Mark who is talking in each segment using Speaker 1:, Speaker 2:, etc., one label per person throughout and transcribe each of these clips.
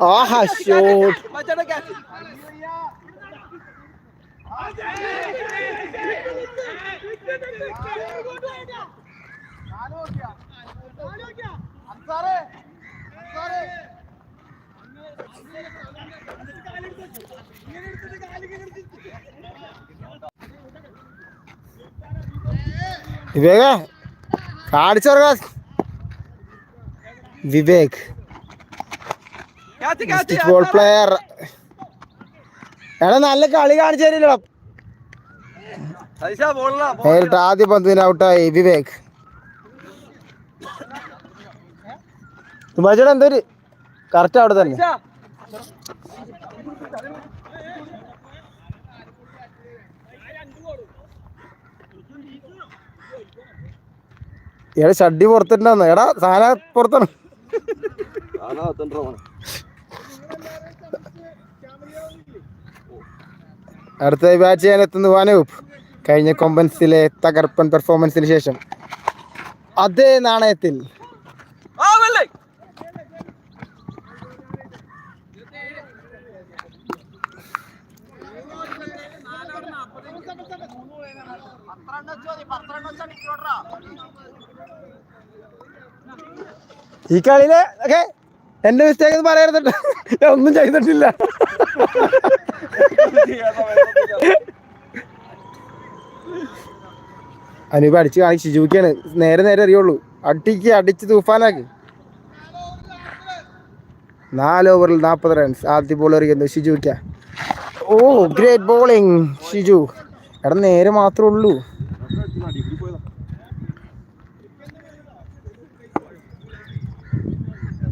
Speaker 1: ആഹാ shot വിവേക കാണിച്ചോർക്ക Vivek football player എടാ നല്ല കളി കാണിച്ചു തരില്ലടാ. നേരിട്ട് ആദ്യ പന്തിന് ഔട്ടായി വിവേക്. തുമ്പാച്ചേട്ടാ എന്തൊരു കറക്റ്റ് അവിടെ തന്നെ. എടാ ഷഡ്ഡി പുറത്തിട്ടുണ്ടെന്ന്. എടാ സാധനം പുറത്താണ്. അടുത്ത ബാറ്റ് ചെയ്യാൻ എത്തുന്നു വാനൂപ്പ് കഴിഞ്ഞ കൊമ്പൻസിലെ തകർപ്പൻ പെർഫോമൻസിന് ശേഷം. അതേ നാണയത്തിൽ. ഈ കളിയിലെ ഒക്കെ എന്റെ മിസ്റ്റേക്ക് പറയരുത്. ഞാൻ ഒന്നും ചെയ്തിട്ടില്ല. അനൂപ് അടിച്ച് കാണി ഷിജുക്കാണ് നേരെ നേരെ അറിയുള്ളൂ അടിക്ക് അടിച്ച് തൂഫാനാക്ക്. നാല് ഓവറിൽ നാൽപ്പത് റൺസ് ആദ്യ ബോൾ എറിയുന്നു ഷിജുക്ക ഓ ഗ്രേറ്റ് ബോളിംഗ് ഷിജു എടാ നേരെ മാത്രമേ ഉള്ളൂ.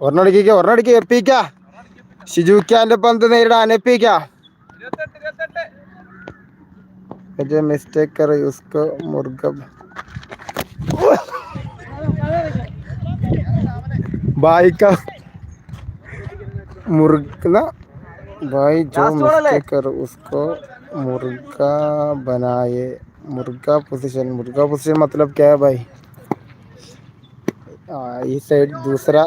Speaker 1: ഒരെണ്ണടിക്ക ഒരെണ്ണടിക്ക് എപ്പിക്ക ഷിജുഖാന്റെ പന്ത് നേരിടാൻ എപ്പിക്ക മിസ്റ്റേക്കർ യുസ്കോ മുർഗബ് ബായിക്ക मुर्गा भाई जो मिस्टेकर उसको मुर्गा बनाए मुर्गा पोजीशन मुर्गा पोजीशन मतलब क्या है भाई आ, ये साइड दूसरा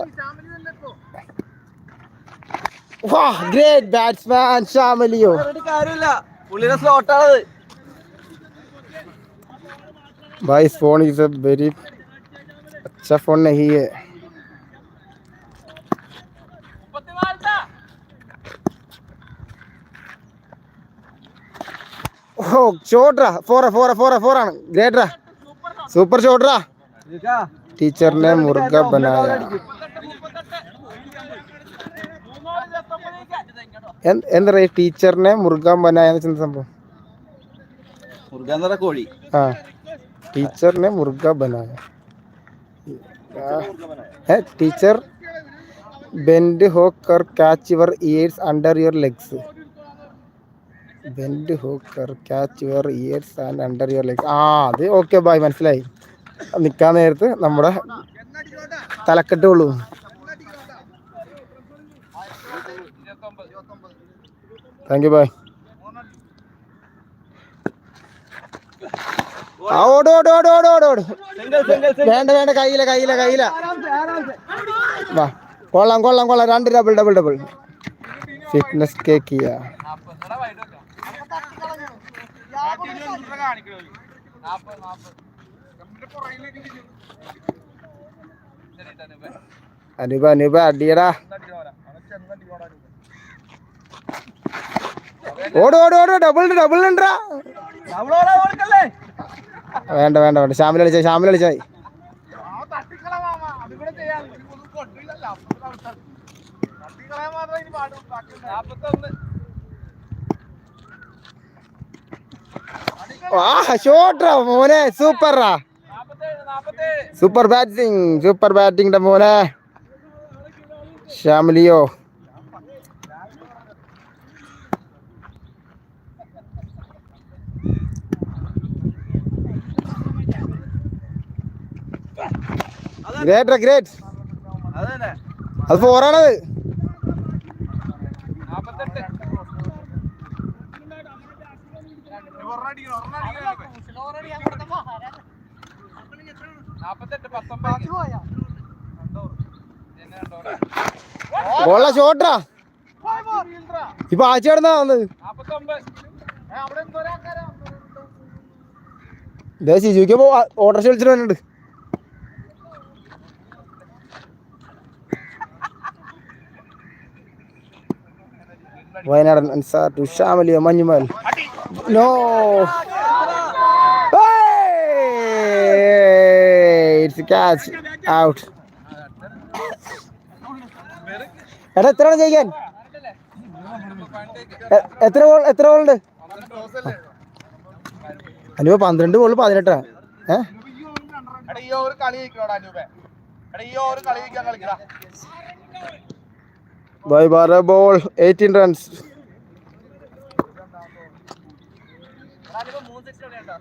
Speaker 1: वाह ग्रेट बैट्समैन शामिलियो
Speaker 2: കാര്യമില്ല പുള്ളിയുടെ സ്ലോട്ടാണത്
Speaker 1: भाई इस फोन इज अ वेरी अच्छा फोन नहीं है ഓ ഷോട്ട്രാ ഫോറ ഫോറ ഫോറ ഫോറാണ് ഗ്രേറ്ററാ സൂപ്പർ ഷോട്ട്രാ ടീച്ചറിനെ മുറുക ബനായ എന്താ പറയുക ടീച്ചറിനെ മുറുകാൻ ബനായ എന്ന് വെച്ചാൽ സംഭവം?
Speaker 2: കോഴി.
Speaker 1: ആ ടീച്ചറിനെ മുറുക ബനായ teacher bend hawker catch your ears under your legs. Bend hawker catch your ears and under your legs. ആ അത് ഓക്കെ ബായ് മനസ്സിലായി. നിൽക്കാൻ നേരത്ത് നമ്മുടെ തലക്കെട്ട് കൊള്ളൂ താങ്ക് യു ബൈ ഓട് ഓട് ഓട് ഓട് ഓട് ഓട്. വേണ്ട വേണ്ട കയ്യില കയ്യില കയ്യില. വാ കൊള്ളാം കൊള്ളാം കൊള്ളാം. രണ്ട് ഡബിൾ ഡബിൾ ഡബിൾ ഫിറ്റ്നസ് കേക്ക് ചെയ്യാ. അനൂപ അനൂപ അടിയടാ. ഓട് ഓട് ഓട് ഡബിൾ ഡബിൾ ഉണ്ടാ വേണ്ട വേണ്ട വേണ്ട. ശ്യാമിൽ അടിച്ചായി ശ്യാമിൽ അടിച്ചായി. ആ ഷോട്ട്രാ മോനെ. സൂപ്പറാ സൂപ്പർ ബാറ്റിംഗ് സൂപ്പർ ബാറ്റിംഗ് മോനെ ഷാമിലിയോ ഗ്രേറ്റ് ഗ്രേറ്റ്
Speaker 2: അത്
Speaker 1: ഫോറാണത് കൊള്ള ഷോട്ടാ ഇപ്പൊ ആഴ്ച കിടന്നാ വന്നത്. ഇതേ ശിജുക്ക് ഓട്ടർഷ വിളിച്ചിട്ട് വന്നിട്ടുണ്ട് വയനാടൻ Ansar to Manjummel Manjummel no it's catch out എടാ എത്ര ജയിക്കാൻ? എത്ര ബോൾ എത്ര ബോൾ ഉണ്ട്? അനുപ പന്ത്രണ്ട് ബോൾ പതിനെട്ടാ? ഏ? ബൈ ബാര ബോൾ എയ്റ്റീൻ റൺസ്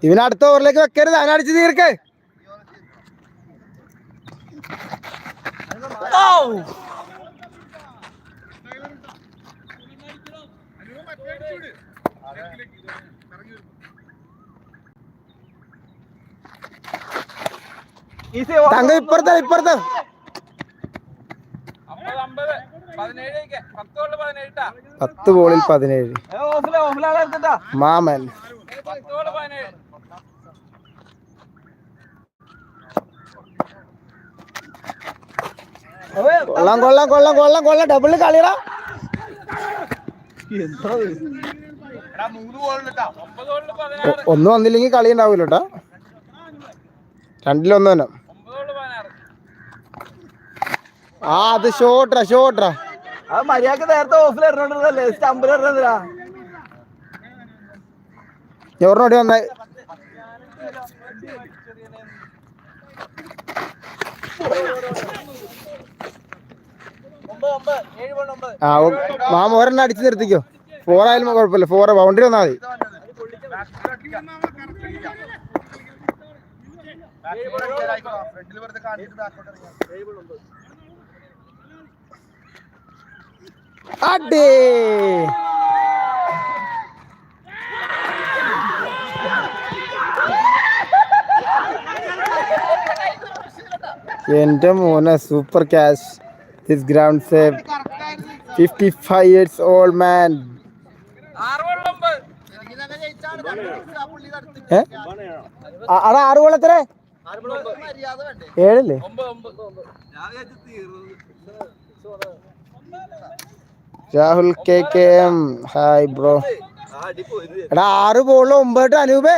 Speaker 1: ഇവന് അടുത്ത ഓവറിലേക്ക് വെക്കരുത്. അതിനടിച്ച് തീർക്ക്.
Speaker 2: ഈസി
Speaker 1: തങ്ക ഇപ്പുറത്തെ. ഇപ്പുറത്തെ പത്ത് ബോളിൽ പതിനേഴ്. മാമൻ. കൊള്ളാം കൊള്ളാം കൊള്ളാം കൊള്ളാം കൊള്ളാം. ഡബിൾ കളിയടാ. ഒന്നും വന്നില്ലെങ്കിൽ കളി ഉണ്ടാവില്ല കേട്ടോ രണ്ടിലൊന്നും തന്നെ. ആ അത് ഷോട്ട്രാ ഷോട്ട്രാ
Speaker 2: അത് മര്യാദയ്ക്ക് നേരത്തെ ഓഫിൽ എറിഞ്ഞോണ്ടിരുന്നല്ലേ സ്റ്റമ്പിൽ എറിഞ്ഞതിരാ
Speaker 1: ചോറിനോടി വന്നായി ആ മാമ ഒരെണ്ണം അടിച്ചു നിർത്തിക്കോ. ഫോർ ആയാലും കുഴപ്പമില്ല. ഫോർ ബൗണ്ടറി വന്നാൽ മതി. അടി. എന്റെ മോനെ super catch fifty five years old man ഏ? ആ- അടാ ആറ് കൊള്ളത്ര ഏഴല്ലേ? Rahul K K M. Hi bro എടാ ആറ് ബോളിൽ ഒമ്പത് അനൂപേ.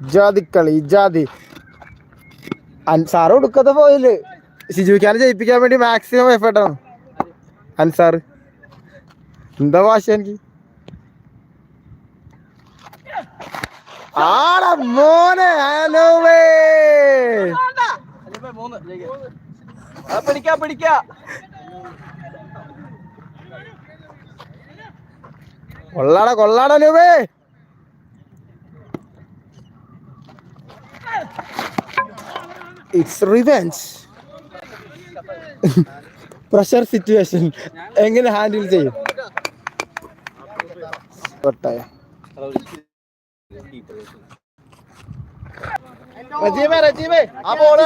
Speaker 1: ജാതിക്കളി ജാതി. അൻസാർ കൊടുക്കാത്ത പോയില്ലേ. ഷിജുഖാനെ ജയിപ്പിക്കാൻ വേണ്ടി മാക്സിമം എഫേർട്ടാണ് അൻസാർ എന്താ ഭാഷ എനിക്ക്? ആടാ മോനെ
Speaker 2: അത് പിടിക്കാ പിടിക്കാ.
Speaker 1: കൊള്ളാടാ കൊള്ളാടാ അനൂപേ. ഇറ്റ്സ് റിവെഞ്ച് പ്രഷർ സിറ്റുവേഷൻ എങ്ങനെ ഹാൻഡിൽ ചെയ്യും? കൊട്ടായ.
Speaker 2: റജീമേ റജീവേ ആ ബോൾ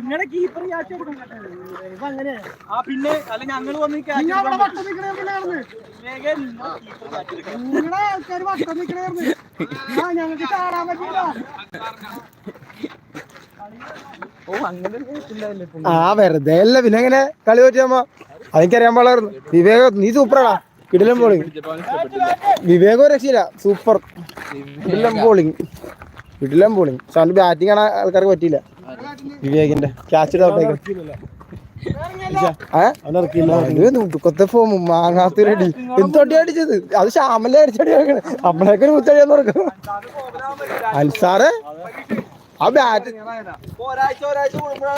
Speaker 2: അല്ലാടാ കീപ്പർ സതീഷ് ആ
Speaker 3: പിന്നെ അല്ല ഞങ്ങൾ വന്ന് ഞങ്ങൾക്ക് ചാടാൻ പറ്റില്ല.
Speaker 1: ആ വെറുതെ അല്ല. പിന്നെ എങ്ങനെ കളി പറ്റിയമ്മ? അതെനിക്കറിയാൻ പാടായിരുന്നു വിവേക് നീ സൂപ്പറാടാ. കിടിലം ബോളിങ് വിവേകോ രക്ഷയില്ല. സൂപ്പർ. കിടിലം ബോളിങ് കിടിലം ബോളിങ് പക്ഷെ ബാറ്റിംഗ് ആണ് ആൾക്കാർക്ക് പറ്റിയില്ല. വിവേകിന്റെ ക്യാച്ച് ദുഃഖത്തെ ഫോം മാങ്ങാത്ത അടി. എന്തൊട്ടി അടിച്ചത്? അത് ശ്യാമല്ലേ അടിച്ചടി നമ്മളൊക്കെ മുത്തടിയാന്ന് പറഞ്ഞു അൻസാറ്? ആ ബാറ്റ്